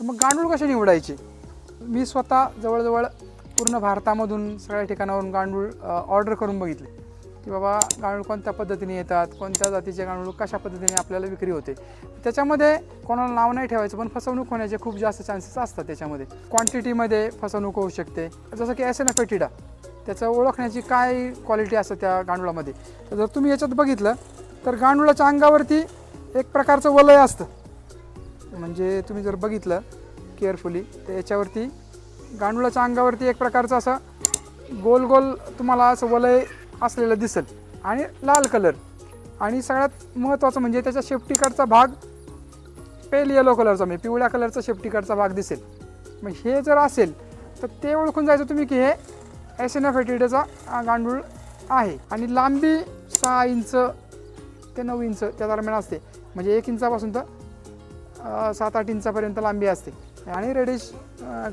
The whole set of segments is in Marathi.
तर मग गांडूळ कसे निवडायचे? मी स्वतः जवळजवळ पूर्ण भारतामधून सगळ्या ठिकाणावरून गांडूळ ऑर्डर करून बघितले. की बाबा गांडूळ कोणत्या पद्धतीने येतात? कोणत्या जातीचे गांडूळ कशा पद्धतीने आपल्याला विक्री होते? त्याच्यामध्ये कोणाला नाव नाही ठेवायचं पण फसवणूक होण्याचे खूप जास्त चान्सेस असतात त्याच्यामध्ये. क्वांटिटीमध्ये फसवणूक होऊ शकते. जसं की एस एन त्याचं ओळखण्याची काय क्वालिटी असतं त्या गांडुळामध्ये तर जर तुम्ही याच्यात बघितलं तर गांडुळाच्या अंगावरती एक प्रकारचं वलय असतं. म्हणजे तुम्ही जर बघितलं केअरफुली तर याच्यावरती गांडुळाच्या अंगावरती एक प्रकारचं असं गोल गोल तुम्हाला असं वलय असलेलं दिसेल. आणि लाल कलर आणि सगळ्यात महत्त्वाचं म्हणजे त्याच्या शेपटीकडचा भाग पेल येलो कलरचा म्हणजे पिवळ्या कलरचा शेपटीकडचा भाग दिसेल. मग हे जर असेल तर ते ओळखून जायचं तुम्ही की हे एस एन एफ गांडूळ आहे. आणि लांबी सहा इंच ते नऊ इंच त्या दरम्यान असते. म्हणजे एक इंचापासून तर सात आठ इंचापर्यंत लांबी असते. आणि रेडिश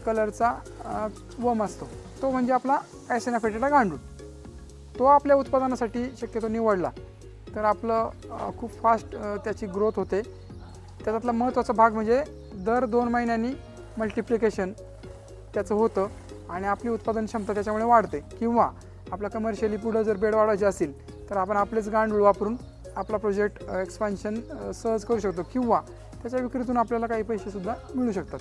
कलरचा वम असतो. तो म्हणजे आपला ॲसेनाफेटेटा गांडूळ. तो आपल्या उत्पादनासाठी शक्यतो निवडला. तर आपलं खूप फास्ट त्याची ग्रोथ होते. त्याच्यातला महत्त्वाचा भाग म्हणजे दर दोन महिन्यांनी मल्टिप्लिकेशन त्याचं होतं आणि आपली उत्पादन क्षमता त्याच्यामुळे वाढते. किंवा आपला कमर्शियली पुढं जर बेड वाढवायचे असेल तर आपण आपलेच गांडूळ वापरून आपला प्रोजेक्ट एक्सपान्शन सहज करू शकतो. किंवा त्याच्या विक्रीतून आपल्याला काही पैसेसुद्धा मिळू शकतात.